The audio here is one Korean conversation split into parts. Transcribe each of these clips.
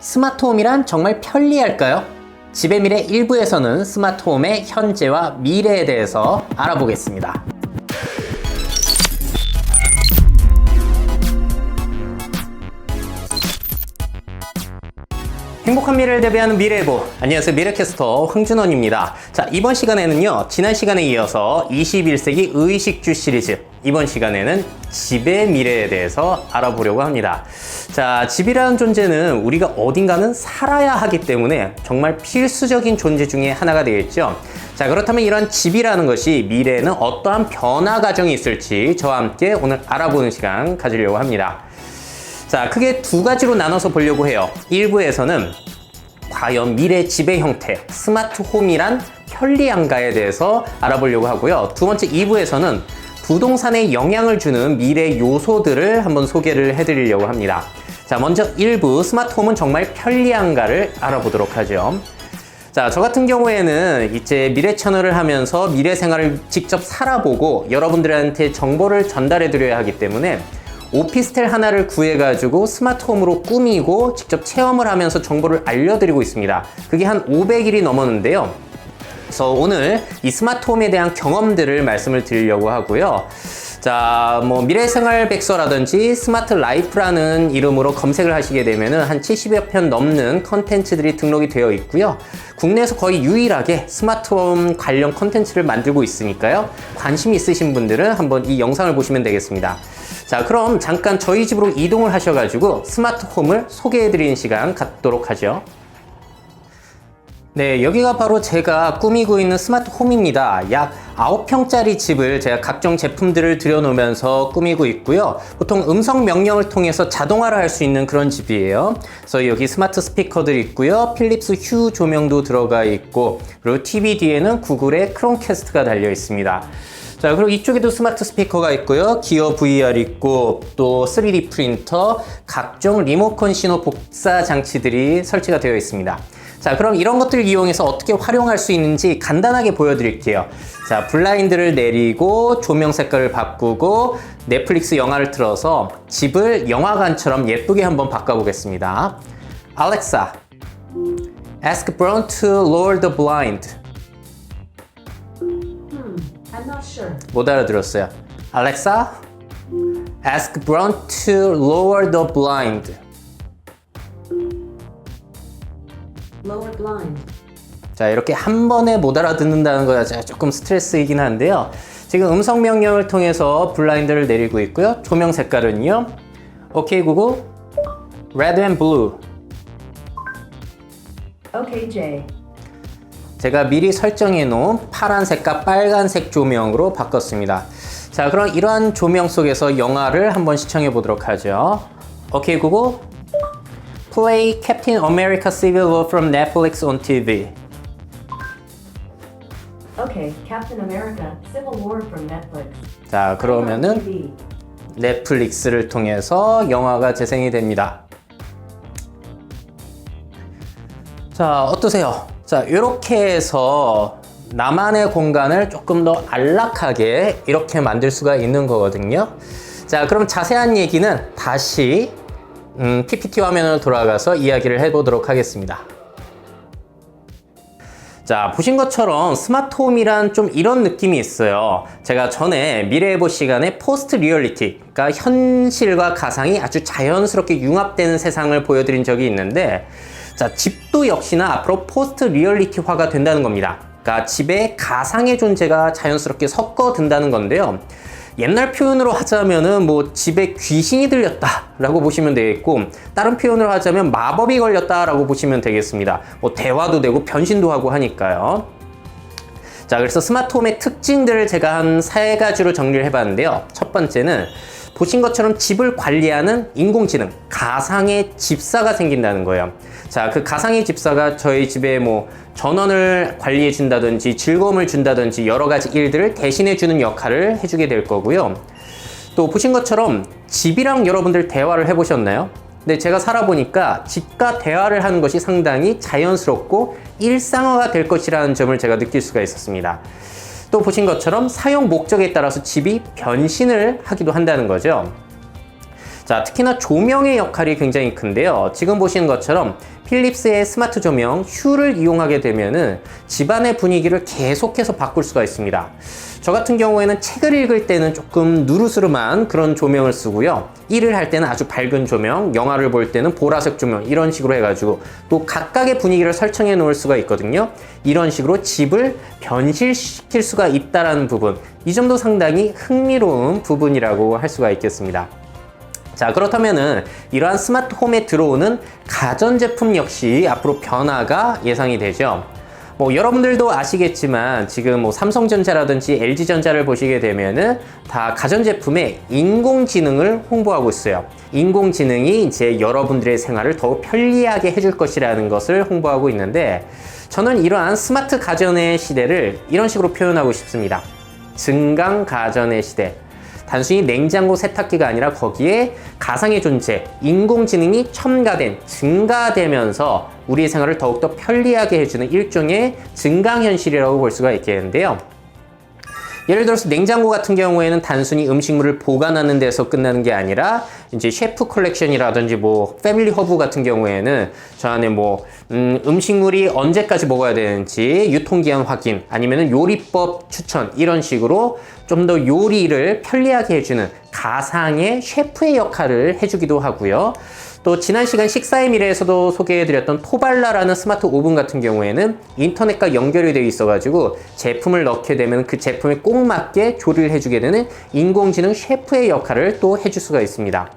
스마트홈이란 정말 편리할까요? 집의 미래 1부에서는 스마트홈의 현재와 미래에 대해서 알아보겠습니다. 행복한 미래를 대비하는 미래보. 안녕하세요. 미래캐스터 황준원입니다. 자, 이번 시간에는요, 지난 시간에 이어서 21세기 의식주 시리즈. 이번 시간에는 집의 미래에 대해서 알아보려고 합니다. 자, 집이라는 존재는 우리가 어딘가는 살아야 하기 때문에 정말 필수적인 존재 중에 하나가 되겠죠. 자, 그렇다면 이런 집이라는 것이 미래에는 어떠한 변화 과정이 있을지 저와 함께 오늘 알아보는 시간 가지려고 합니다. 자, 크게 두 가지로 나눠서 보려고 해요. 1부에서는 과연 미래 지배 형태, 스마트 홈이란 편리한가에 대해서 알아보려고 하고요. 두 번째 2부에서는 부동산에 영향을 주는 미래 요소들을 한번 소개를 해드리려고 합니다. 자, 먼저 1부 스마트 홈은 정말 편리한가를 알아보도록 하죠. 자, 저 같은 경우에는 이제 미래 채널을 하면서 미래 생활을 직접 살아보고 여러분들한테 정보를 전달해 드려야 하기 때문에 오피스텔 하나를 구해가지고 스마트홈으로 꾸미고 직접 체험을 하면서 정보를 알려드리고 있습니다. 그게 한 500일이 넘었는데요. 그래서 오늘 이 스마트홈에 대한 경험들을 말씀을 드리려고 하고요. 자, 뭐 미래생활 백서라든지 스마트 라이프라는 이름으로 검색을 하시게 되면은 한 70여 편 넘는 컨텐츠들이 등록이 되어 있고요. 국내에서 거의 유일하게 스마트홈 관련 컨텐츠를 만들고 있으니까요. 관심 있으신 분들은 한번 이 영상을 보시면 되겠습니다. 자, 그럼 잠깐 저희 집으로 이동을 하셔가지고 스마트 홈을 소개해드리는 시간 갖도록 하죠. 네, 여기가 바로 제가 꾸미고 있는 스마트 홈입니다. 약 9평짜리 집을 제가 각종 제품들을 들여놓으면서 꾸미고 있고요. 보통 음성 명령을 통해서 자동화를 할 수 있는 그런 집이에요. 그래서 여기 스마트 스피커들 있고요. 필립스 휴 조명도 들어가 있고, 그리고 TV 뒤에는 구글의 크롬캐스트가 달려 있습니다. 자, 그리고 이쪽에도 스마트 스피커가 있고요. 기어 VR 있고, 또 3D 프린터, 각종 리모컨 신호 복사 장치들이 설치가 되어 있습니다. 자, 그럼 이런 것들을 이용해서 어떻게 활용할 수 있는지 간단하게 보여드릴게요. 자, 블라인드를 내리고 조명 색깔을 바꾸고 넷플릭스 영화를 틀어서 집을 영화관처럼 예쁘게 한번 바꿔보겠습니다. Alexa, ask Brown to lower the blind. Not sure. 못 알아들었어요. Alexa, ask Brown to lower the blind. Lower blind. 자, 이렇게 한 번에 못 알아듣는다는 거가 조금 스트레스이긴 한데요. 지금 음성 명령을 통해서 블라인드를 내리고 있고요. 조명 색깔은요. 오케이 구글, red and blue. Okay, Jay. 제가 미리 설정해 놓은 파란색과 빨간색 조명으로 바꿨습니다. 자, 그럼 이러한 조명 속에서 영화를 한번 시청해 보도록 하죠. 오케이 구글, play Captain America Civil War from Netflix on TV. Okay, Captain America: Civil War from Netflix. 자, 그러면은. 넷플릭스를 통해서 영화가 재생이 됩니다. 자, 어떠세요? 자, 이렇게 해서 나만의 공간을 조금 더 안락하게 이렇게 만들 수가 있는 거거든요. 자, 그럼 자세한 얘기는 다시 음, PPT 화면으로 돌아가서 이야기를 해보도록 하겠습니다. 자, 보신 것처럼 스마트홈이란 좀 이런 느낌이 있어요. 제가 전에 미래예보 시간에 포스트 리얼리티, 그러니까 현실과 가상이 아주 자연스럽게 융합되는 세상을 보여드린 적이 있는데, 자, 집도 역시나 앞으로 포스트 리얼리티화가 된다는 겁니다. 그러니까 집에 가상의 존재가 자연스럽게 섞어 든다는 건데요. 옛날 표현으로 하자면은 뭐 집에 귀신이 들렸다라고 보시면 되겠고 다른 표현으로 하자면 마법이 걸렸다라고 보시면 되겠습니다. 뭐 대화도 되고 변신도 하고 하니까요. 자, 그래서 스마트홈의 특징들을 제가 한 세 가지로 정리를 해봤는데요. 첫 번째는 보신 것처럼 집을 관리하는 인공지능, 가상의 집사가 생긴다는 거예요. 자, 그 가상의 집사가 저희 집에 뭐 전원을 관리해 준다든지 즐거움을 준다든지 여러 가지 일들을 대신해 주는 역할을 해주게 될 거고요. 또 보신 것처럼 집이랑 여러분들 대화를 해보셨나요? 근데 제가 살아보니까 집과 대화를 하는 것이 상당히 자연스럽고 일상화가 될 것이라는 점을 제가 느낄 수가 있었습니다. 또 보신 것처럼 사용 목적에 따라서 집이 변신을 하기도 한다는 거죠. 자, 특히나 조명의 역할이 굉장히 큰데요. 지금 보시는 것처럼 필립스의 스마트 조명 슈를 이용하게 되면은 집안의 분위기를 계속해서 바꿀 수가 있습니다. 저 같은 경우에는 책을 읽을 때는 조금 누르스름한 그런 조명을 쓰고요. 일을 할 때는 아주 밝은 조명, 영화를 볼 때는 보라색 조명 이런 식으로 해가지고 또 각각의 분위기를 설정해 놓을 수가 있거든요. 이런 식으로 집을 변실시킬 수가 있다라는 부분, 이 점도 상당히 흥미로운 부분이라고 할 수가 있겠습니다. 자, 그렇다면은 이러한 스마트 홈에 들어오는 가전제품 역시 앞으로 변화가 예상이 되죠. 뭐 여러분들도 아시겠지만 지금 뭐 삼성전자라든지 LG전자를 보시게 되면은 다 가전제품에 인공지능을 홍보하고 있어요. 인공지능이 이제 여러분들의 생활을 더욱 편리하게 해줄 것이라는 것을 홍보하고 있는데 저는 이러한 스마트 가전의 시대를 이런 식으로 표현하고 싶습니다. 증강 가전의 시대. 단순히 냉장고 세탁기가 아니라 거기에 가상의 존재, 인공지능이 첨가된, 증가되면서 우리의 생활을 더욱더 편리하게 해주는 일종의 증강현실이라고 볼 수가 있겠는데요. 예를 들어서 냉장고 같은 경우에는 단순히 음식물을 보관하는 데서 끝나는 게 아니라 이제 셰프 컬렉션이라든지 뭐 패밀리 허브 같은 경우에는 저 안에 뭐 음, 음식물이 언제까지 먹어야 되는지 유통기한 확인 아니면은 요리법 추천 이런 식으로 좀 더 요리를 편리하게 해주는 가상의 셰프의 역할을 해주기도 하고요. 또 지난 시간 식사의 미래에서도 소개해드렸던 토발라라는 스마트 오븐 같은 경우에는 인터넷과 연결이 되어 있어가지고 제품을 넣게 되면 그 제품에 꼭 맞게 조리를 해주게 되는 인공지능 셰프의 역할을 또 해줄 수가 있습니다.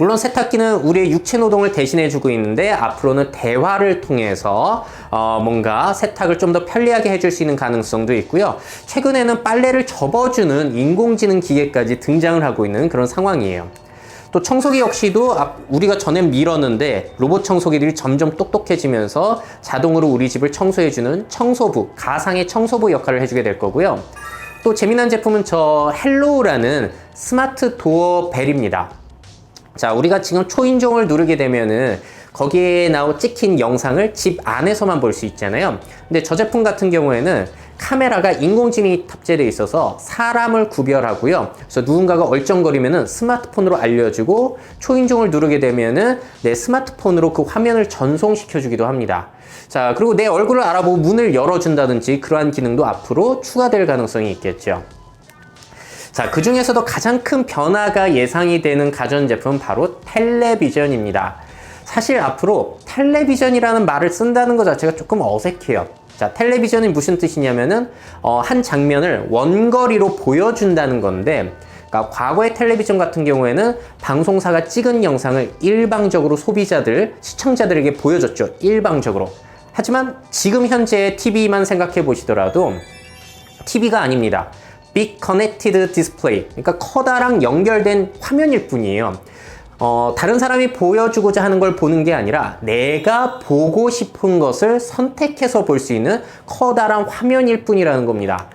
물론 세탁기는 우리의 육체 노동을 대신해주고 있는데 앞으로는 대화를 통해서 어, 뭔가 세탁을 좀 더 편리하게 해줄 수 있는 가능성도 있고요. 최근에는 빨래를 접어주는 인공지능 기계까지 등장을 하고 있는 그런 상황이에요. 또 청소기 역시도 앞- 우리가 전엔 밀었는데 로봇 청소기들이 점점 똑똑해지면서 자동으로 우리 집을 청소해주는 청소부, 가상의 청소부 역할을 해주게 될 거고요. 또 재미난 제품은 저 헬로우라는 스마트 도어 벨입니다. 자, 우리가 지금 초인종을 누르게 되면은 거기에 나오 찍힌 영상을 집 안에서만 볼 수 있잖아요. 근데 저 제품 같은 경우에는 카메라가 인공지능이 탑재되어 있어서 사람을 구별하고요. 그래서 누군가가 얼쩡거리면은 스마트폰으로 알려주고 초인종을 누르게 되면은 내 스마트폰으로 그 화면을 전송시켜주기도 합니다. 자, 그리고 내 얼굴을 알아보고 문을 열어준다든지 그러한 기능도 앞으로 추가될 가능성이 있겠죠. 자, 그 중에서도 가장 큰 변화가 예상이 되는 가전제품은 바로 텔레비전입니다. 사실 앞으로 텔레비전이라는 말을 쓴다는 것 자체가 조금 어색해요. 자, 텔레비전이 무슨 뜻이냐면은, 어, 한 장면을 원거리로 보여준다는 건데, 그러니까 과거의 텔레비전 같은 경우에는 방송사가 찍은 영상을 일방적으로 소비자들, 시청자들에게 보여줬죠. 일방적으로. 하지만 지금 현재의 TV만 생각해 보시더라도 TV가 아닙니다. Big Connected Display. 그러니까 커다란 연결된 화면일 뿐이에요. 어, 다른 사람이 보여주고자 하는 걸 보는 게 아니라 내가 보고 싶은 것을 선택해서 볼 수 있는 커다란 화면일 뿐이라는 겁니다.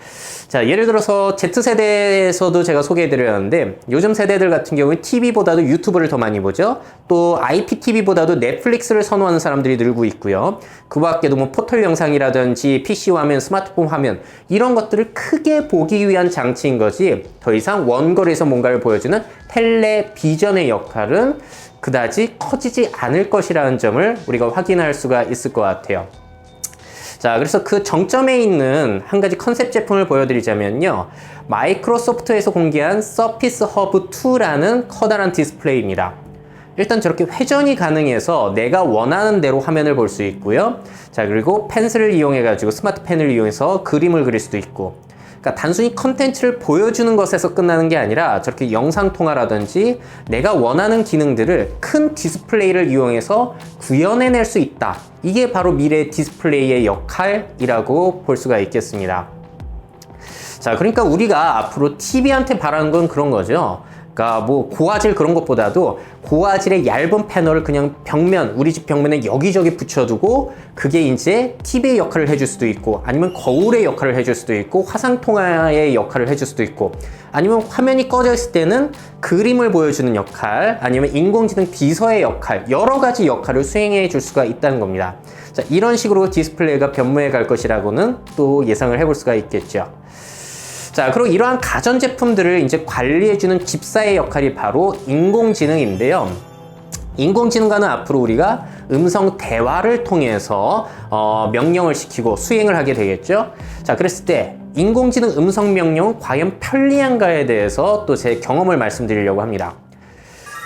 자, 예를 들어서 Z세대에서도 제가 소개해드렸는데 요즘 세대들 같은 경우에 TV보다도 유튜브를 더 많이 보죠. 또 IPTV보다도 넷플릭스를 선호하는 사람들이 늘고 있고요. 그 밖에도 뭐 포털 영상이라든지 PC 화면, 스마트폰 화면 이런 것들을 크게 보기 위한 장치인 거지 더 이상 원거리에서 뭔가를 보여주는 텔레비전의 역할은 그다지 커지지 않을 것이라는 점을 우리가 확인할 수가 있을 것 같아요. 자, 그래서 그 정점에 있는 한 가지 컨셉 제품을 보여드리자면요. 마이크로소프트에서 공개한 서피스 허브 2라는 커다란 디스플레이입니다. 일단 저렇게 회전이 가능해서 내가 원하는 대로 화면을 볼 수 있고요. 자, 그리고 펜슬을 이용해가지고 스마트 펜을 이용해서 그림을 그릴 수도 있고. 그러니까 단순히 컨텐츠를 보여주는 것에서 끝나는 게 아니라 저렇게 영상 통화라든지 내가 원하는 기능들을 큰 디스플레이를 이용해서 구현해낼 수 있다. 이게 바로 미래 디스플레이의 역할이라고 볼 수가 있겠습니다. 자, 그러니까 우리가 앞으로 TV한테 바라는 건 그런 거죠. 그러니까 뭐 고화질 그런 것보다도 고화질의 얇은 패널을 그냥 벽면, 우리 집 벽면에 여기저기 붙여두고 그게 이제 TV의 역할을 해줄 수도 있고 아니면 거울의 역할을 해줄 수도 있고 화상 통화의 역할을 해줄 수도 있고 아니면 화면이 꺼져 있을 때는 그림을 보여주는 역할 아니면 인공지능 비서의 역할 여러 가지 역할을 수행해 줄 수가 있다는 겁니다. 자, 이런 식으로 디스플레이가 변모해 갈 것이라고는 또 예상을 해볼 수가 있겠죠. 자, 그리고 이러한 가전제품들을 이제 관리해주는 집사의 역할이 바로 인공지능인데요. 인공지능과는 앞으로 우리가 음성 대화를 통해서 어, 명령을 시키고 수행을 하게 되겠죠. 자, 그랬을 때 인공지능 음성 명령은 과연 편리한가에 대해서 또 제 경험을 말씀드리려고 합니다.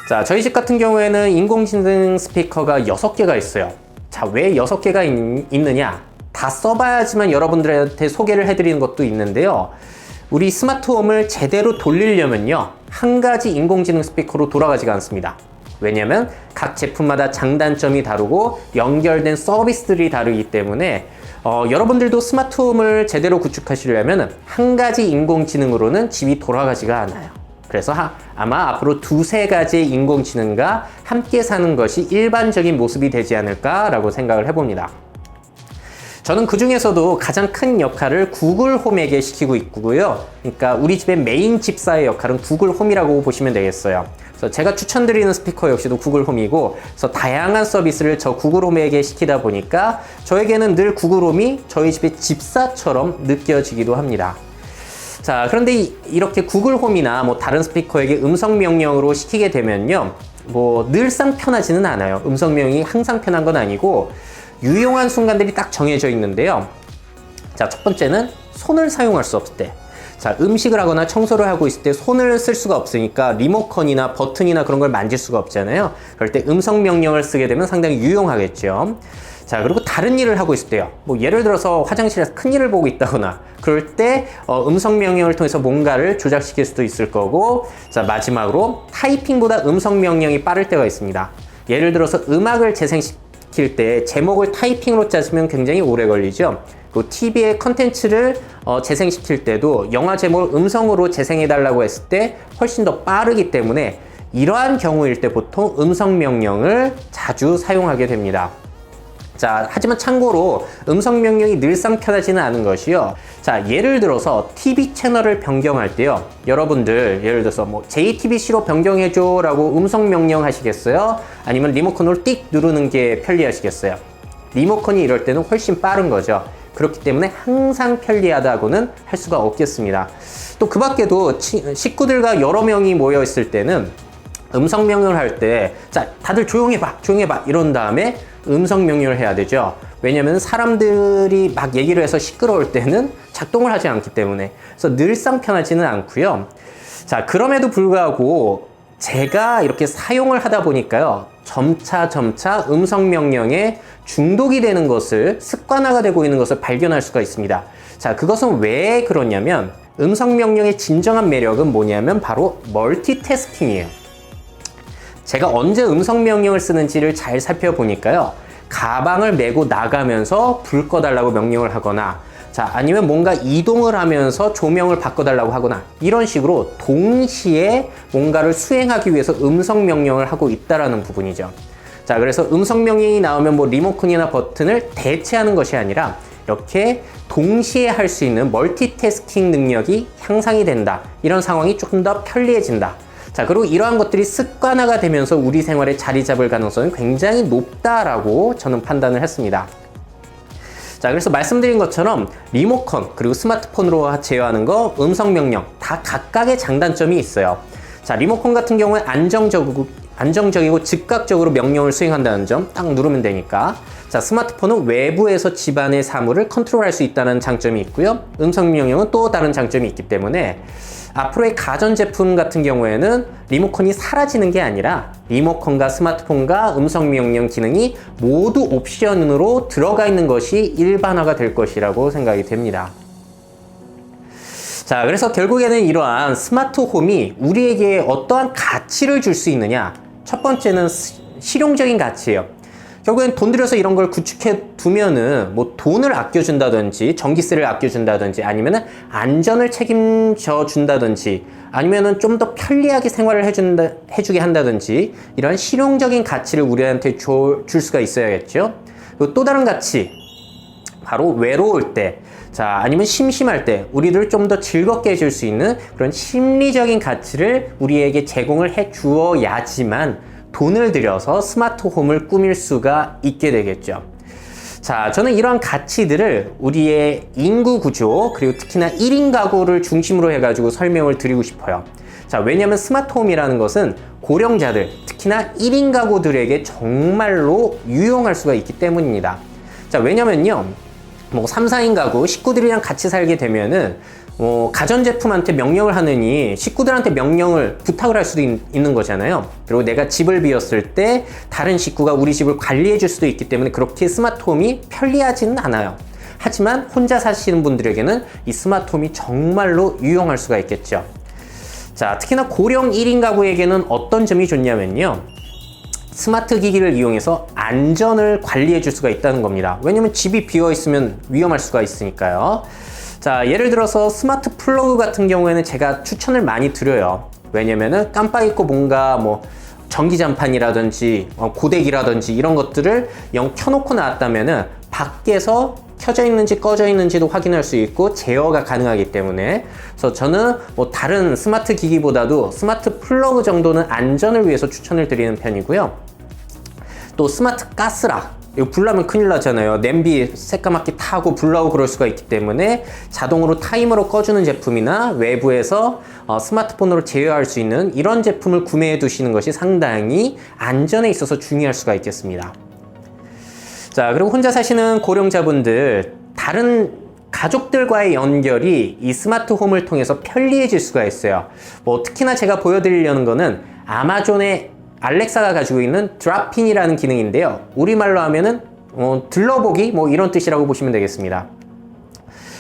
자, 저희 집 같은 경우에는 인공지능 스피커가 6개가 있어요. 자, 왜 6개가 있, 느냐 다 써봐야지만 여러분들한테 소개를 해드리는 것도 있는데요. 우리 스마트홈을 제대로 돌리려면요. 한 가지 인공지능 스피커로 돌아가지가 않습니다. 왜냐면 각 제품마다 장단점이 다르고 연결된 서비스들이 다르기 때문에 어, 여러분들도 스마트홈을 제대로 구축하시려면 한 가지 인공지능으로는 집이 돌아가지가 않아요. 그래서 하- 아마 앞으로 두세 가지의 인공지능과 함께 사는 것이 일반적인 모습이 되지 않을까라고 생각을 해봅니다. 저는 그 중에서도 가장 큰 역할을 구글 홈에게 시키고 있고요. 그러니까 우리 집의 메인 집사의 역할은 구글 홈이라고 보시면 되겠어요. 그래서 제가 추천드리는 스피커 역시도 구글 홈이고, 그래서 다양한 서비스를 저 구글 홈에게 시키다 보니까 저에게는 늘 구글 홈이 저희 집의 집사처럼 느껴지기도 합니다. 자, 그런데 이- 이렇게 구글 홈이나 뭐 다른 스피커에게 음성 명령으로 시키게 되면요. 뭐 늘상 편하지는 않아요. 음성 명령이 항상 편한 건 아니고 유용한 순간들이 딱 정해져 있는데요. 자, 첫 번째는 손을 사용할 수 없을 때. 자, 음식을 하거나 청소를 하고 있을 때 손을 쓸 수가 없으니까 리모컨이나 버튼이나 그런 걸 만질 수가 없잖아요. 그럴 때 음성 명령을 쓰게 되면 상당히 유용하겠죠. 자, 그리고 다른 일을 하고 있을 때요. 뭐 예를 들어서 화장실에서 큰 일을 보고 있다거나 그럴 때 어, 음성 명령을 통해서 뭔가를 조작시킬 수도 있을 거고 자, 마지막으로 타이핑보다 음성 명령이 빠를 때가 있습니다. 예를 들어서 음악을 재생시 킬 때 제목을 타이핑으로 짜시면 굉장히 오래 걸리죠. 그 TV의 컨텐츠를 어, 재생시킬 때도 영화 제목을 음성으로 재생해 달라고 했을 때 훨씬 더 빠르기 때문에 이러한 경우일 때 보통 음성 명령을 자주 사용하게 됩니다. 자, 하지만 참고로 음성 명령이 늘상 편하지는 않은 것이요. 자, 예를 들어서 TV 채널을 변경할 때요. 여러분들, 예를 들어서 뭐 JTBC로 변경해줘 라고 음성 명령 하시겠어요? 아니면 리모컨으로 띡 누르는 게 편리하시겠어요? 리모컨이 이럴 때는 훨씬 빠른 거죠. 그렇기 때문에 항상 편리하다고는 할 수가 없겠습니다. 또 그 밖에도 치- 식구들과 여러 명이 모여 있을 때는 음성 명령을 할 때, 자, 다들 조용히 봐, 조용히 봐, 이런 다음에 음성 명령을 해야 되죠. 왜냐면 사람들이 막 얘기를 해서 시끄러울 때는 작동을 하지 않기 때문에. 그래서 늘상 편하지는 않고요. 자, 그럼에도 불구하고 제가 이렇게 사용을 하다 보니까요. 점차 점차 음성 명령에 중독이 되는 것을 습관화가 되고 있는 것을 발견할 수가 있습니다. 자, 그것은 왜 그러냐면 음성 명령의 진정한 매력은 뭐냐면 바로 멀티태스킹이에요. 제가 언제 음성 명령을 쓰는지를 잘 살펴보니까요. 가방을 메고 나가면서 불 꺼달라고 명령을 하거나, 자, 아니면 뭔가 이동을 하면서 조명을 바꿔달라고 하거나, 이런 식으로 동시에 뭔가를 수행하기 위해서 음성 명령을 하고 있다라는 부분이죠. 자, 그래서 음성 명령이 나오면 뭐 리모컨이나 버튼을 대체하는 것이 아니라 이렇게 동시에 할 수 있는 멀티태스킹 능력이 향상이 된다. 이런 상황이 조금 더 편리해진다. 자, 그리고 이러한 것들이 습관화가 되면서 우리 생활에 자리 잡을 가능성이 굉장히 높다라고 저는 판단을 했습니다. 자, 그래서 말씀드린 것처럼 리모컨 그리고 스마트폰으로 제어하는 거 음성 명령 다 각각의 장단점이 있어요. 자, 리모컨 같은 경우에 안정적이고 안정적이고 즉각적으로 명령을 수행한다는 점 딱 누르면 되니까. 자, 스마트폰은 외부에서 집안의 사물을 컨트롤할 수 있다는 장점이 있고요. 음성 명령은 또 다른 장점이 있기 때문에 앞으로의 가전제품 같은 경우에는 리모컨이 사라지는 게 아니라 리모컨과 스마트폰과 음성 명령 기능이 모두 옵션으로 들어가 있는 것이 일반화가 될 것이라고 생각이 됩니다. 자, 그래서 결국에는 이러한 스마트 홈이 우리에게 어떠한 가치를 줄 수 있느냐? 첫 번째는 시- 실용적인 가치예요. 결국엔 돈 들여서 이런 걸 구축해 두면은 뭐 돈을 아껴준다든지 전기세를 아껴준다든지 아니면은 안전을 책임져 준다든지 아니면은 좀 더 편리하게 생활을 해준다 해주게 한다든지 이런 실용적인 가치를 우리한테 줘- 줄 수가 있어야겠죠. 또 다른 가치. 바로 외로울 때, 자, 아니면 심심할 때, 우리를 좀 더 즐겁게 해줄 수 있는 그런 심리적인 가치를 우리에게 제공을 해 주어야지만 돈을 들여서 스마트 홈을 꾸밀 수가 있게 되겠죠. 자, 저는 이러한 가치들을 우리의 인구 구조, 그리고 특히나 1인 가구를 중심으로 해가지고 설명을 드리고 싶어요. 자, 왜냐면 스마트홈이라는 것은 고령자들, 특히나 1인 가구들에게 정말로 유용할 수가 있기 때문입니다. 자, 왜냐면요. 뭐 3, 4인 가구, 식구들이랑 같이 살게 되면은 어, 가전제품한테 명령을 하느니 식구들한테 명령을 부탁을 할 수도 있, 는 거잖아요. 그리고 내가 집을 비웠을 때 다른 식구가 우리 집을 관리해 줄 수도 있기 때문에 그렇게 스마트홈이 편리하지는 않아요. 하지만 혼자 사시는 분들에게는 이 스마트홈이 정말로 유용할 수가 있겠죠. 자, 특히나 고령 1인 가구에게는 어떤 점이 좋냐면요. 스마트 기기를 이용해서 안전을 관리해 줄 수가 있다는 겁니다. 왜냐면 집이 비어 있으면 위험할 수가 있으니까요. 자, 예를 들어서 스마트 플러그 같은 경우에는 제가 추천을 많이 드려요. 왜냐면은 깜빡 잊고 뭔가 뭐 전기 장판이라든지 어, 고데기라든지 이런 것들을 영 켜놓고 나왔다면은 밖에서 켜져 있는지 꺼져 있는지도 확인할 수 있고 제어가 가능하기 때문에 그래서 저는 뭐 다른 스마트 기기보다도 스마트 플러그 정도는 안전을 위해서 추천을 드리는 편이고요. 또 스마트 가스락 이거 불나면 큰일 나잖아요. 냄비 새까맣게 타고 불나고 그럴 수가 있기 때문에 자동으로 타이머로 꺼주는 제품이나 외부에서 어, 스마트폰으로 제어할 수 있는 이런 제품을 구매해 두시는 것이 상당히 안전에 있어서 중요할 수가 있겠습니다. 자, 그리고 혼자 사시는 고령자분들, 다른 가족들과의 연결이 이 스마트 홈을 통해서 편리해질 수가 있어요. 뭐, 특히나 제가 보여드리려는 거는 아마존의 알렉사가 가지고 있는 드랍핀이라는 기능인데요. 우리말로 하면은, 어, 들러보기? 뭐 이런 뜻이라고 보시면 되겠습니다.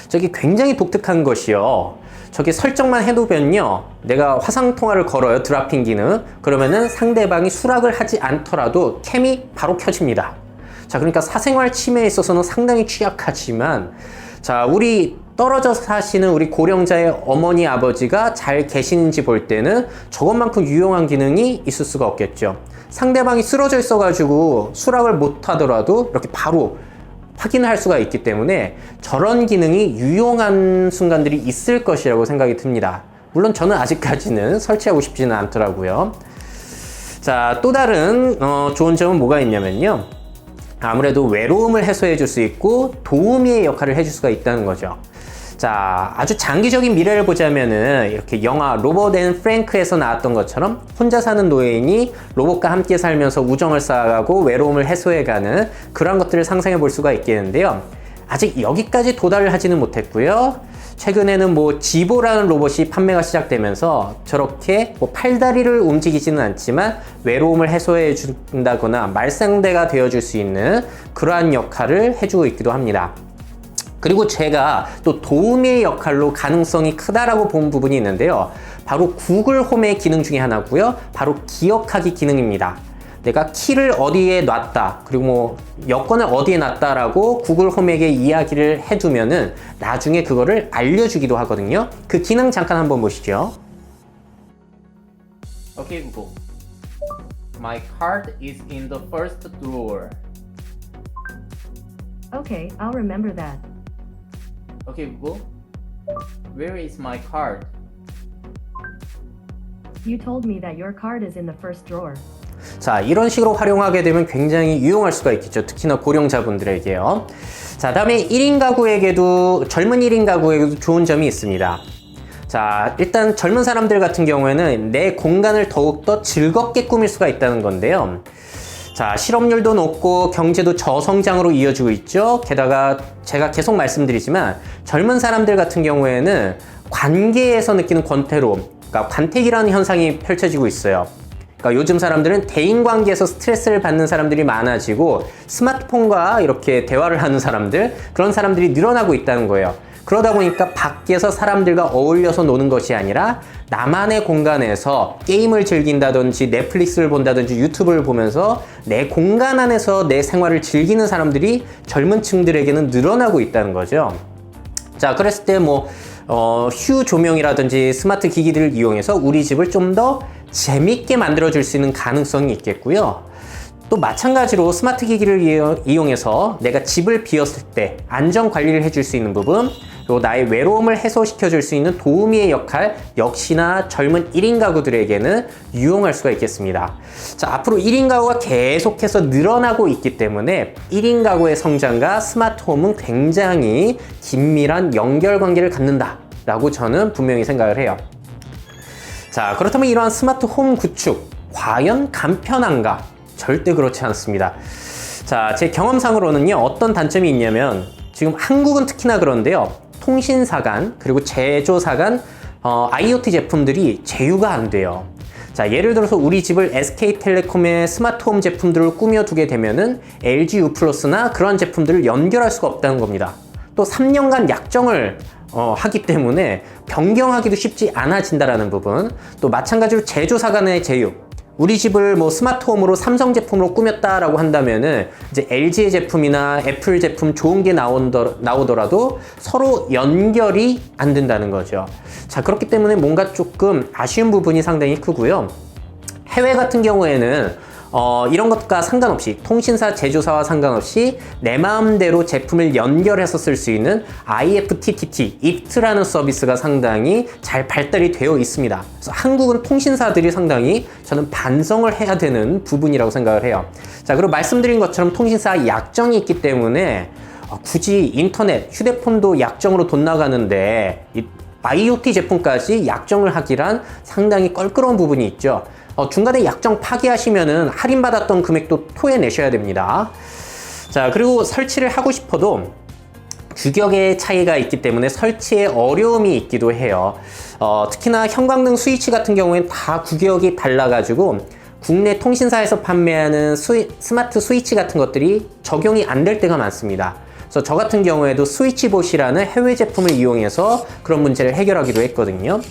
저기 굉장히 독특한 것이요. 저기 설정만 해두면요. 내가 화상통화를 걸어요. 드랍핀 기능. 그러면은 상대방이 수락을 하지 않더라도 캠이 바로 켜집니다. 자, 그러니까 사생활 침해에 있어서는 상당히 취약하지만, 자, 우리 떨어져 사시는 우리 고령자의 어머니, 아버지가 잘 계시는지 볼 때는 저것만큼 유용한 기능이 있을 수가 없겠죠. 상대방이 쓰러져 있어가지고 수락을 못 하더라도 이렇게 바로 확인할 수가 있기 때문에 저런 기능이 유용한 순간들이 있을 것이라고 생각이 듭니다. 물론 저는 아직까지는 설치하고 싶지는 않더라고요. 자, 또 다른 어, 좋은 점은 뭐가 있냐면요. 아무래도 외로움을 해소해 줄 수 있고 도우미의 역할을 해줄 수가 있다는 거죠. 자, 아주 장기적인 미래를 보자면은 이렇게 영화 로봇 앤 프랭크에서 나왔던 것처럼 혼자 사는 노예인이 로봇과 함께 살면서 우정을 쌓아가고 외로움을 해소해가는 그런 것들을 상상해 볼 수가 있겠는데요. 아직 여기까지 도달을 하지는 못했고요. 최근에는 뭐 지보라는 로봇이 판매가 시작되면서 저렇게 뭐 팔다리를 움직이지는 않지만 외로움을 해소해 준다거나 말상대가 되어 줄 수 있는 그러한 역할을 해주고 있기도 합니다. 그리고 제가 또 도우미의 역할로 가능성이 크다라고 본 부분이 있는데요. 바로 구글 홈의 기능 중에 하나고요. 바로 기억하기 기능입니다. 내가 키를 어디에 놨다, 그리고 뭐 여권을 어디에 놨다라고 구글 홈에게 이야기를 해두면은 나중에 그거를 알려주기도 하거든요. 그 기능 잠깐 한번 보시죠. Okay, Google. My card is in the first drawer. Okay, I'll remember that. Okay, Google. Where is my card? You told me that your card is in the first drawer. 자, 이런 식으로 활용하게 되면 굉장히 유용할 수가 있겠죠. 특히나 고령자분들에게요. 자, 다음에 1인 가구에게도, 젊은 1인 가구에게도 좋은 점이 있습니다. 자, 일단 젊은 사람들 같은 경우에는 내 공간을 더욱더 즐겁게 꾸밀 수가 있다는 건데요. 자, 실업률도 높고 경제도 저성장으로 이어지고 있죠. 게다가 제가 계속 말씀드리지만 젊은 사람들 같은 경우에는 관계에서 느끼는 권태로움, 그러니까 관택이라는 현상이 펼쳐지고 있어요. 그러니까 요즘 사람들은 대인 관계에서 스트레스를 받는 사람들이 많아지고 스마트폰과 이렇게 대화를 하는 사람들, 그런 사람들이 늘어나고 있다는 거예요. 그러다 보니까 밖에서 사람들과 어울려서 노는 것이 아니라 나만의 공간에서 게임을 즐긴다든지 넷플릭스를 본다든지 유튜브를 보면서 내 공간 안에서 내 생활을 즐기는 사람들이 젊은 층들에게는 늘어나고 있다는 거죠. 자, 그랬을 때 뭐, 어, 휴 조명이라든지 스마트 기기들을 이용해서 우리 집을 좀 더 재밌게 만들어 줄 수 있는 가능성이 있겠고요. 또 마찬가지로 스마트 기기를 이용- 이용해서 내가 집을 비웠을 때 안전 관리를 해줄 수 있는 부분, 그리고 나의 외로움을 해소시켜 줄 수 있는 도우미의 역할 역시나 젊은 1인 가구들에게는 유용할 수가 있겠습니다. 자, 앞으로 1인 가구가 계속해서 늘어나고 있기 때문에 1인 가구의 성장과 스마트홈은 굉장히 긴밀한 연결 관계를 갖는다라고 저는 분명히 생각을 해요. 자, 그렇다면 이러한 스마트 홈 구축, 과연 간편한가? 절대 그렇지 않습니다. 자, 제 경험상으로는요, 어떤 단점이 있냐면, 지금 한국은 특히나 그런데요, 통신사 간, 그리고 제조사 간, 어, IoT 제품들이 제휴가 안 돼요. 자, 예를 들어서 우리 집을 SK텔레콤의 스마트홈 제품들을 꾸며두게 되면은 LG U 플러스나 그런 제품들을 연결할 수가 없다는 겁니다. 또 3년간 약정을 어, 하기 때문에 변경하기도 쉽지 않아진다라는 부분. 또 마찬가지로 제조사 간의 제휴. 우리 집을 뭐 스마트홈으로 삼성 제품으로 꾸몄다라고 한다면은 이제 LG의 제품이나 애플 제품 좋은 게 나온더, 나오더라도 서로 연결이 안 된다는 거죠. 자, 그렇기 때문에 뭔가 조금 아쉬운 부분이 상당히 크고요. 해외 같은 경우에는 어, 이런 것과 상관없이 통신사 제조사와 상관없이 내 마음대로 제품을 연결해서 쓸 수 있는 IFTTT, IFT라는 서비스가 상당히 잘 발달이 되어 있습니다. 그래서 한국은 통신사들이 상당히 저는 반성을 해야 되는 부분이라고 생각을 해요. 자, 그리고 말씀드린 것처럼 통신사 약정이 있기 때문에 어, 굳이 인터넷, 휴대폰도 약정으로 돈 나가는데 이 IoT 제품까지 약정을 하기란 상당히 껄끄러운 부분이 있죠. 어, 중간에 약정 파기하시면은 할인받았던 금액도 토해내셔야 됩니다. 자, 그리고 설치를 하고 싶어도 규격의 차이가 있기 때문에 설치에 어려움이 있기도 해요. 어, 특히나 형광등 스위치 같은 경우에는 다 규격이 달라가지고 국내 통신사에서 판매하는 스위- 스마트 스위치 같은 것들이 적용이 안 될 때가 많습니다. 그래서 저 같은 경우에도 스위치봇이라는 해외 제품을 이용해서 그런 문제를 해결하기도 했거든요.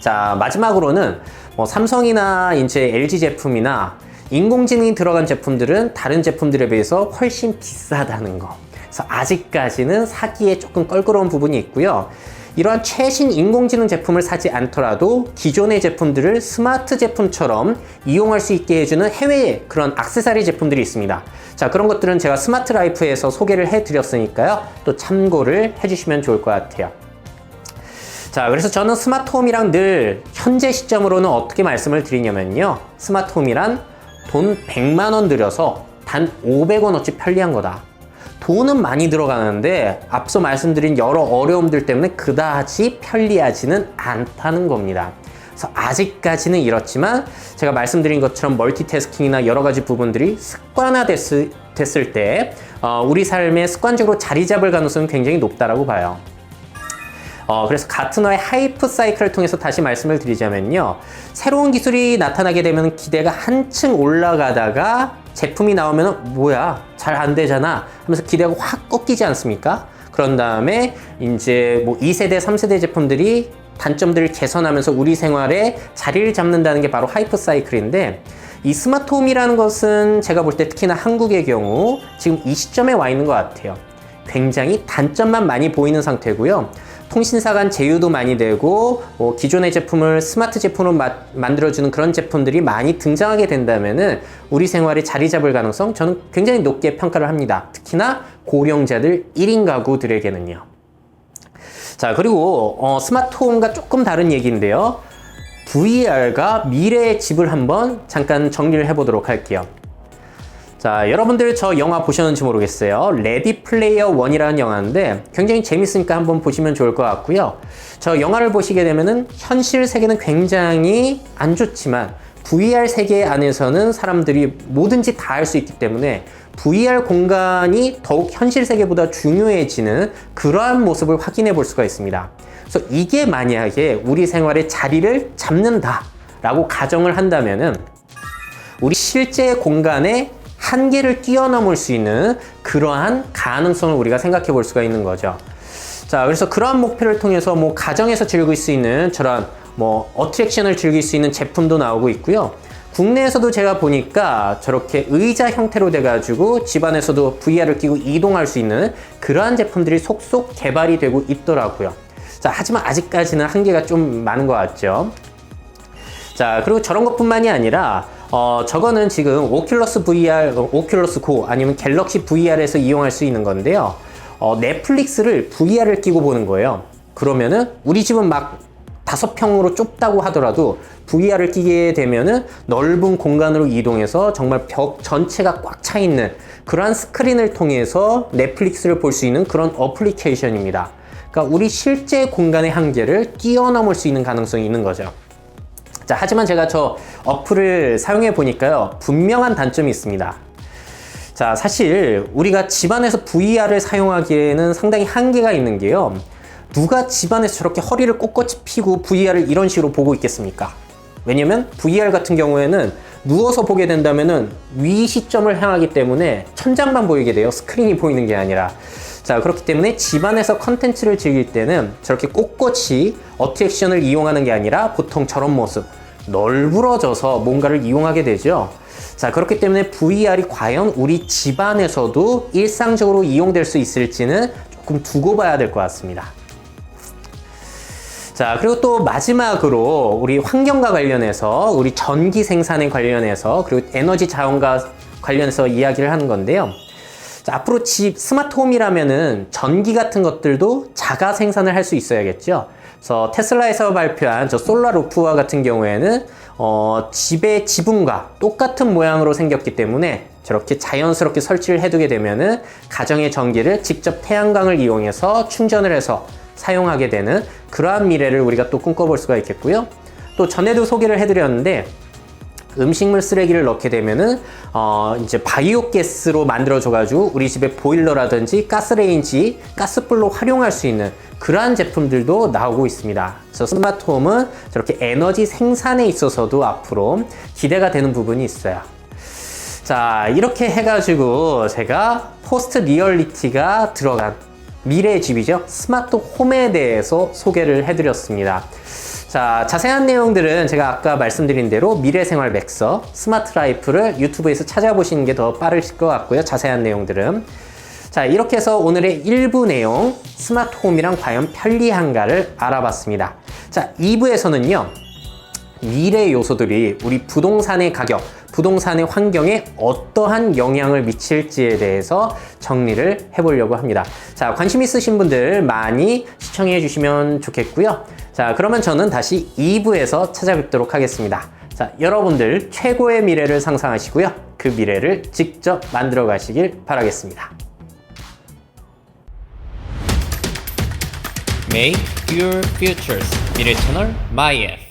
자, 마지막으로는 뭐 삼성이나 이제 LG 제품이나 인공지능이 들어간 제품들은 다른 제품들에 비해서 훨씬 비싸다는 거. 그래서 아직까지는 사기에 조금 껄끄러운 부분이 있고요. 이러한 최신 인공지능 제품을 사지 않더라도 기존의 제품들을 스마트 제품처럼 이용할 수 있게 해주는 해외의 그런 악세사리 제품들이 있습니다. 자, 그런 것들은 제가 스마트 라이프에서 소개를 해 드렸으니까요. 또 참고를 해주시면 좋을 것 같아요. 자, 그래서 저는 스마트홈이랑 늘 현재 시점으로는 어떻게 말씀을 드리냐면요. 스마트홈이란 돈 100만 원 들여서 단 500원어치 편리한 거다. 돈은 많이 들어가는데 앞서 말씀드린 여러 어려움들 때문에 그다지 편리하지는 않다는 겁니다. 그래서 아직까지는 이렇지만 제가 말씀드린 것처럼 멀티태스킹이나 여러 가지 부분들이 습관화됐을 됐을 때 어, 우리 삶에 습관적으로 자리 잡을 가능성은 굉장히 높다라고 봐요. 어, 그래서 가트너의 하이프 사이클을 통해서 다시 말씀을 드리자면요. 새로운 기술이 나타나게 되면 기대가 한층 올라가다가 제품이 나오면 뭐야, 잘 안 되잖아 하면서 기대가 확 꺾이지 않습니까? 그런 다음에 이제 뭐 2세대, 3세대 제품들이 단점들을 개선하면서 우리 생활에 자리를 잡는다는 게 바로 하이프 사이클인데 이 스마트홈이라는 것은 제가 볼 때 특히나 한국의 경우 지금 이 시점에 와 있는 것 같아요. 굉장히 단점만 많이 보이는 상태고요. 통신사 간 제휴도 많이 되고 뭐 기존의 제품을 스마트 제품으로 마- 만들어주는 그런 제품들이 많이 등장하게 된다면은 우리 생활에 자리 잡을 가능성 저는 굉장히 높게 평가를 합니다. 특히나 고령자들 1인 가구들에게는요. 자 그리고 어, 스마트홈과 조금 다른 얘기인데요. VR과 미래의 집을 한번 잠깐 정리를 해보도록 할게요. 자, 여러분들 저 영화 보셨는지 모르겠어요. 레디 플레이어 원이라는 영화인데 굉장히 재밌으니까 한번 보시면 좋을 것 같고요. 저 영화를 보시게 되면은 현실 세계는 굉장히 안 좋지만 VR 세계 안에서는 사람들이 뭐든지 다 할 수 있기 때문에 VR 공간이 더욱 현실 세계보다 중요해지는 그러한 모습을 확인해 볼 수가 있습니다. 그래서 이게 만약에 우리 생활에 자리를 잡는다라고 가정을 한다면은 우리 실제 공간의 한계를 뛰어넘을 수 있는 그러한 가능성을 우리가 생각해 볼 수가 있는 거죠. 자, 그래서 그러한 목표를 통해서 뭐 가정에서 즐길 수 있는 저런 뭐 어트랙션을 즐길 수 있는 제품도 나오고 있고요. 국내에서도 제가 보니까 저렇게 의자 형태로 돼가지고 집안에서도 VR을 끼고 이동할 수 있는 그러한 제품들이 속속 개발이 되고 있더라고요. 자, 하지만 아직까지는 한계가 좀 많은 것 같죠. 자, 그리고 저런 것뿐만이 아니라 어, 저거는 지금 오큘러스 VR, 어, 오큘러스 고 아니면 갤럭시 VR에서 이용할 수 있는 건데요. 어, 넷플릭스를 VR을 끼고 보는 거예요. 그러면은 우리 집은 막 다섯 평으로 좁다고 하더라도 VR을 끼게 되면은 넓은 공간으로 이동해서 정말 벽 전체가 꽉 차 있는 그러한 스크린을 통해서 넷플릭스를 볼 수 있는 그런 어플리케이션입니다. 그러니까 우리 실제 공간의 한계를 뛰어넘을 수 있는 가능성이 있는 거죠. 자, 하지만 제가 저 어플을 사용해 보니까요, 분명한 단점이 있습니다. 자, 사실 우리가 집안에서 VR을 사용하기에는 상당히 한계가 있는 게요. 누가 집안에서 저렇게 허리를 꼿꼿이 펴고 VR을 이런 식으로 보고 있겠습니까? 왜냐면 VR 같은 경우에는 누워서 보게 된다면은 위 시점을 향하기 때문에 천장만 보이게 돼요. 스크린이 보이는 게 아니라. 자, 그렇기 때문에 집안에서 컨텐츠를 즐길 때는 저렇게 꼿꼿이 어트랙션을 이용하는 게 아니라 보통 저런 모습, 널브러져서 뭔가를 이용하게 되죠. 자, 그렇기 때문에 VR이 과연 우리 집안에서도 일상적으로 이용될 수 있을지는 조금 두고 봐야 될 것 같습니다. 자, 그리고 또 마지막으로 우리 환경과 관련해서 우리 전기 생산에 관련해서 그리고 에너지 자원과 관련해서 이야기를 하는 건데요. 자, 앞으로 집 스마트홈이라면은 전기 같은 것들도 자가 생산을 할 수 있어야겠죠. 그래서 테슬라에서 발표한 저 솔라 루프와 같은 경우에는 어, 집의 지붕과 똑같은 모양으로 생겼기 때문에 저렇게 자연스럽게 설치를 해두게 되면은 가정의 전기를 직접 태양광을 이용해서 충전을 해서 사용하게 되는 그러한 미래를 우리가 또 꿈꿔볼 수가 있겠고요. 또 전에도 소개를 해드렸는데 음식물 쓰레기를 넣게 되면은 어 이제 바이오 가스로 만들어져 가지고 우리 집에 보일러라든지 가스레인지, 가스불로 활용할 수 있는 그러한 제품들도 나오고 있습니다. 그래서 스마트홈은 저렇게 에너지 생산에 있어서도 앞으로 기대가 되는 부분이 있어요. 자, 이렇게 해가지고 제가 포스트 리얼리티가 들어간 미래의 집이죠. 스마트 홈에 대해서 소개를 해드렸습니다. 자, 자세한 내용들은 제가 아까 말씀드린 대로 미래생활 맥서, 스마트 라이프를 유튜브에서 찾아보시는 게 더 빠르실 것 같고요. 자세한 내용들은. 자, 이렇게 해서 오늘의 일부 내용, 스마트 홈이랑 과연 편리한가를 알아봤습니다. 자, 2부에서는요. 미래 요소들이 우리 부동산의 가격, 부동산의 환경에 어떠한 영향을 미칠지에 대해서 정리를 해보려고 합니다. 자, 관심 있으신 분들 많이 시청해 주시면 좋겠고요. 자, 그러면 저는 다시 2부에서 찾아뵙도록 하겠습니다. 자, 여러분들 최고의 미래를 상상하시고요. 그 미래를 직접 만들어 가시길 바라겠습니다. Make your futures 미래 채널 마이앱